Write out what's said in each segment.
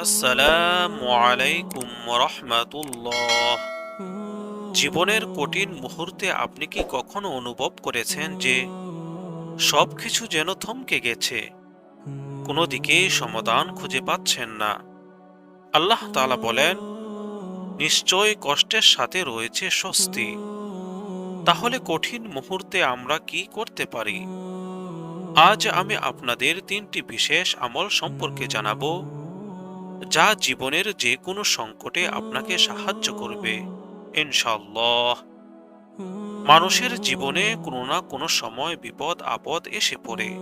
আসসালামু আলাইকুম রহমাতুল্লাহ জীবনের কঠিন মুহূর্তে আপনি কি কখনো অনুভব করেছেন যে সব কিছু যেন থমকে গেছে? কোনো দিকেই সমাধান খুঁজে পাচ্ছেন না। আল্লাহ তালা বলেন, নিশ্চয় কষ্টের সাথে রয়েছে স্বস্তি। তাহলে কঠিন মুহূর্তে আমরা কি করতে পারি? আজ আমি আপনাদের তিনটি বিশেষ আমল সম্পর্কে জানাব। যা জীবনের যে কোনো সংকটে আপনাকে সাহায্য করবে ইনশাল্লাহ মানুষের জীবনে কোনো না কোনো সময় বিপদ, আপদ এসে পড়ে।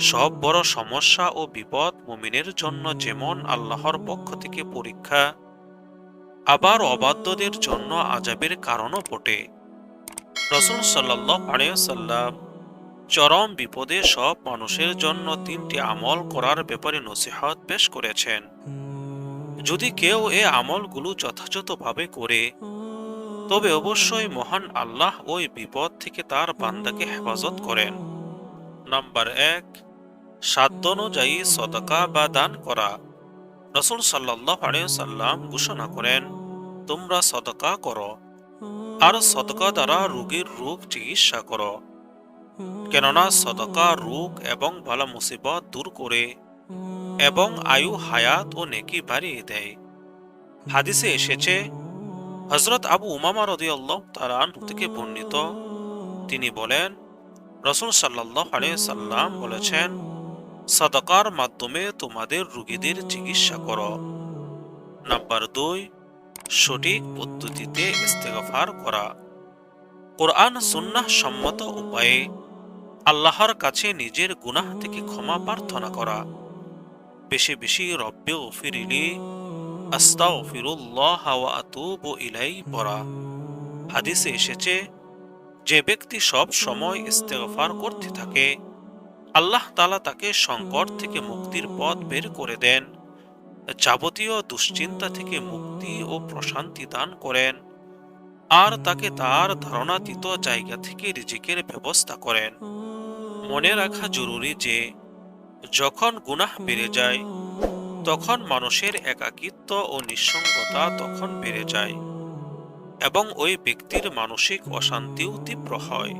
সব বড় সমস্যা ও বিপদ মুমিনের জন্য যেমন আল্লাহর পক্ষ থেকে পরীক্ষা, আবার অবাধ্যদের জন্য আজাবের কারণও বটে। রসুল সাল্লাহ আলিয়াল্লাম চরম বিপদে সব মানুষের জন্য তিনটি আমল করার ব্যাপারে নসিহত পেশ করেছেন। যদি কেউ এ আমলগুলো যথাযথভাবে করে, তবে অবশ্যই মহান আল্লাহ ওই বিপদ থেকে তার বান্দাকে হেফাজত করেন। নাম্বার এক, সাধ্য অনুযায়ী সদকা বা দান করা। রসুল সাল্লাহ সাল্লাম ঘোষণা করেন, তোমরা সদকা করো, আর সদকা দ্বারা রোগীর রোগ চিকিৎসা করো। কেননা সদকা, রোগ এবং ভালা মুসিবত দূর করে এবং আয়ু, হায়াত ও নেকি বাড়িয়ে দেয়। হাদিসে এসেছে হজরত আবু উমামা রদিয়াল্লাহ তালান থেকে বর্ণিত, তিনি বলেন, রসুল সাল্লাহ সাল্লাম বলেছেন, সদকার মাধ্যমে তোমাদের রুগীদের চিকিৎসা করো। নাম্বার দুই, সঠিক পদ্ধতিতে ইস্তেগফার করা। কোরআন, সুন্নাহ সম্মত উপায়ে আল্লাহর কাছে নিজের গুনাহ থেকে ক্ষমা প্রার্থনা করা। বেশি বেশি রব্বে ফিরিলি, আস্তাগফিরুল্লাহ ওয়া আতুবু ইলাই পড়া। হাদিসে এসেছে, যে ব্যক্তি সব সময় ইস্তেগফার করতে থাকে, আল্লাহ তালা তাকে সংকট থেকে মুক্তির পথ বের করে দেন, যাবতীয় দুশ্চিন্তা থেকে মুক্তি ও প্রশান্তি দান করেন, আর তাকে তার ধারণাতীত জায়গা থেকে রিজিকের ব্যবস্থা করেন। মনে রাখা জরুরি যে, যখন গুনাহ বেড়ে যায়, তখন মানুষের একাকিত্ব ও নিঃসঙ্গতা তখন বেড়ে যায় এবং ওই ব্যক্তির মানসিক অশান্তিও তীব্র হয়।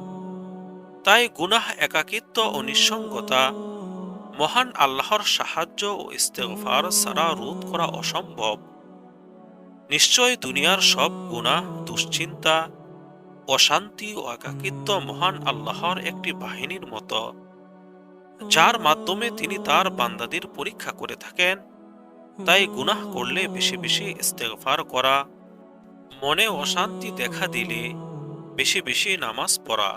তাই গুনাহ, একাকিত্ব ও নিঃসঙ্গতা মহান আল্লাহর সাহায্য ও ইস্তেগফার ছাড়া রোধ করা অসম্ভব। নিশ্চয় দুনিয়ার সব গুনাহ, দুশ্চিন্তা অশান্তি ও একাকিত্ব মহান আল্লাহর একটি বাহিনীর মতো, যার মাধ্যমে তিনি তার বান্দাদের পরীক্ষা করে থাকেন। তাই গুনাহ করলে বেশি বেশি ইস্তেগফার করা, মনে অশান্তি দেখা দিলে বেশি বেশি নামাজ পড়া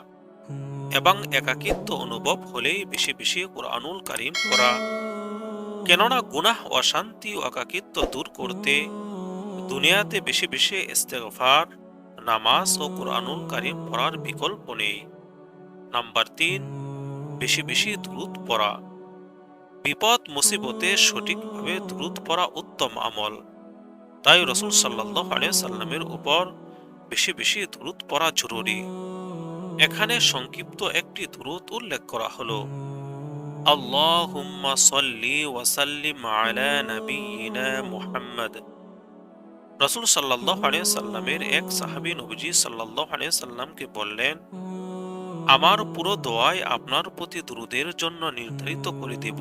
এবং একাকিত্ব অনুভব হলেই বেশি বেশি কোরআনুল কারিম করা কেননা গুনাহ, অশান্তি ও একাকিত্ব দূর করতে দুনিয়াতে বেশি বেশি ইস্তেগফার নামাজ ও কোরআনুল কারিম পড়ার বিকল্প নেই। নাম্বার তিন, বেশি বেশি দ্রুত পড়া। বিপদ, মুসিবতে সঠিকভাবে দ্রুত পড়া উত্তম আমল। তাই রসুল সাল্লাহ সাল্লামের উপর বেশি বেশি দ্রুত পড়া জরুরি। এখানে সংক্ষিপ্ত একটি দ্রুত উল্লেখ করা হলো আল্লাহ সাল্লি ওয়াসাল্লিম আলা নবিয়িনা মুহাম্মদ। রসুল সাল্লাহ সাল্লামের এক সাহাবী নবীজি সাল্লাহ সাল্লামকে বললেন, আমার পুরো দোয়াই আপনার প্রতি দ্রুদের জন্য নির্ধারিত করে দিব।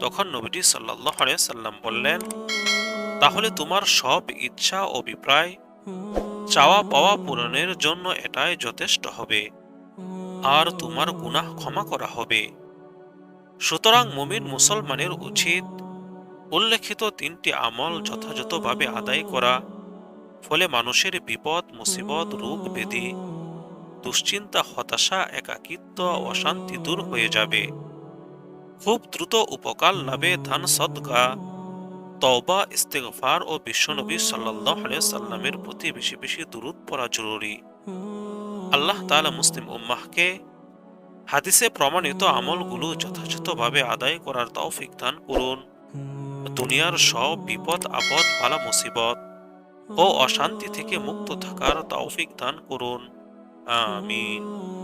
তখন নবীজি সাল্লাহ সাল্লাম বললেন, তাহলে তোমার সব ইচ্ছা অভিপ্রায় চাওয়া পাওয়া পূরণের জন্য এটাই যথেষ্ট হবে। আর তোমার গুনাহ ক্ষমা করা হবে। সুতরাং মুমিন মুসলমানের উচিত উল্লেখিত তিনটি আমল যথাযথভাবে আদায় করা, ফলে মানুষের বিপদ, মুসিবত, রোগ ব্যাধি, দুশ্চিন্তা, হতাশা, একাকিত্ব, অশান্তি দূর হয়ে যাবে। খুব দ্রুত উপকার লাভে ধান সদকা, তওবা, ইস্তেগফার ও বিশ্বনবী সাল্লাহ সাল্লামের প্রতি বেশি বেশি দূরত পড়া জরুরি। আল্লাহ তাআলা মুসলিম উম্মাহকে হাদিসে প্রমাণিত আমলগুলো যথাযথভাবে আদায় করার তৌফিক দান করুন। দুনিয়ার সব বিপদ, আপদ পালা মুসিবত ও অশান্তি থেকে মুক্ত থাকার তৌফিক দান করুন। আমিন।